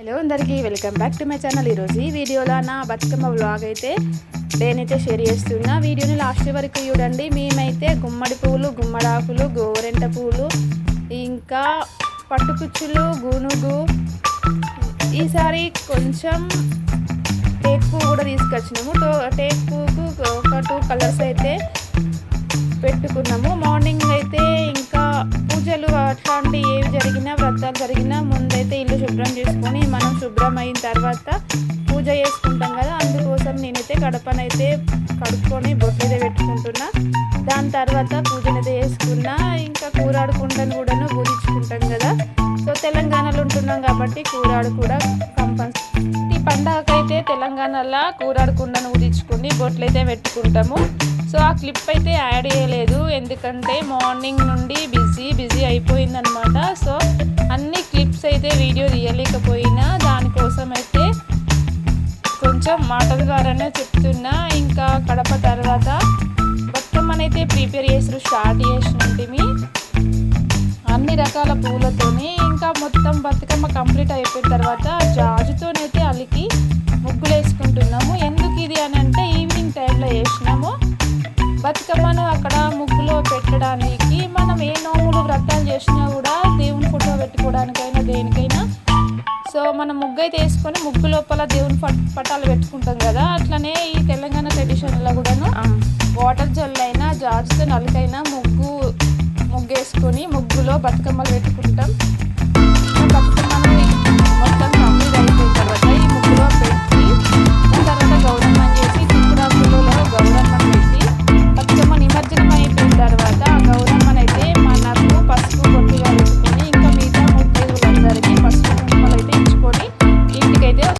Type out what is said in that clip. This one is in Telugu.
హలో అందరికీ welcome back to my channel. ఈరోజు ఈ వీడియోలో నా బతుకమ్మ వ్లాగ్ అయితే నేనైతే షేర్ చేస్తున్నా. వీడియోని లాస్ట్ వరకు చూడండి. మేమైతే గుమ్మడి పువ్వులు గుమ్మడాకులు గోరెంట పువ్వులు ఇంకా పట్టుకుచ్చులు గునుగు ఈసారి కొంచెం టేక్ పువ్వు కూడా తీసుకొచ్చినాము. టో టేక్ పువ్వుకు ఒక టూ కలర్స్ అయితే పెట్టుకున్నాము. పూజలు అట్లాంటి ఏవి జరిగినా వ్రతాలు జరిగినా ముందైతే ఇల్లు శుభ్రం చేసుకొని మనం శుభ్రం అయిన తర్వాత పూజ చేసుకుంటాం కదా. అందుకోసం నేనైతే గడపనైతే కడుక్కొని బొట్లైతే పెట్టుకుంటున్నా. దాని తర్వాత పూజనైతే చేసుకున్నా ఇంకా కూరాడుకుంటాను కూడాను పూజించుకుంటాం కదా. సో తెలంగాణలో ఉంటున్నాం కాబట్టి కూరాడు కూడా కంపల్సరీ. ఈ పండగకైతే తెలంగాణలో కూరాడుకుండను ఊదించుకుని బొట్లైతే పెట్టుకుంటాము. సో ఆ క్లిప్ అయితే యాడ్ చేయలేదు. ఎందుకంటే మార్నింగ్ నుండి బిజీ బిజీ అయిపోయిందనమాట. సో అన్ని క్లిప్స్ అయితే వీడియో తీయలేకపోయినా దానికోసం అయితే కొంచెం మాటల ద్వారానే చెప్తున్నా. ఇంకా కడప తర్వాత బతుకమ్మనైతే ప్రిపేర్ చేసారు స్టార్ట్ చేసినట్టుమి అన్ని రకాల పూలతోని ఇంకా మొత్తం బతుకమ్మ కంప్లీట్ అయిపోయిన తర్వాత జాజుతోనైతే అలికి ముగ్గులు వేసుకుంటున్నాము ఎందుకు ఇది అని అంటే ఈవినింగ్ టైంలో వేసినాము బతుకమ్మను అక్కడ పెట్టడానికి మనం ఏ నోములు వ్రతాలు చేసినా కూడా దేవుని ఫోటో పెట్టుకోవడానికైనా దేనికైనా. సో మనం ముగ్గు అయితే వేసుకొని ముగ్గు లోపల దేవుని పట్ పటాలు పెట్టుకుంటాం కదా. అట్లనే ఈ తెలంగాణ ట్రెడిషన్లో కూడాను వాటర్ జల్ అయినా జార్జ్తో నలుకైనా ముగ్గు ముగ్గు వేసుకొని ముగ్గులో బతుకమ్మలు పెట్టుకుంటాం.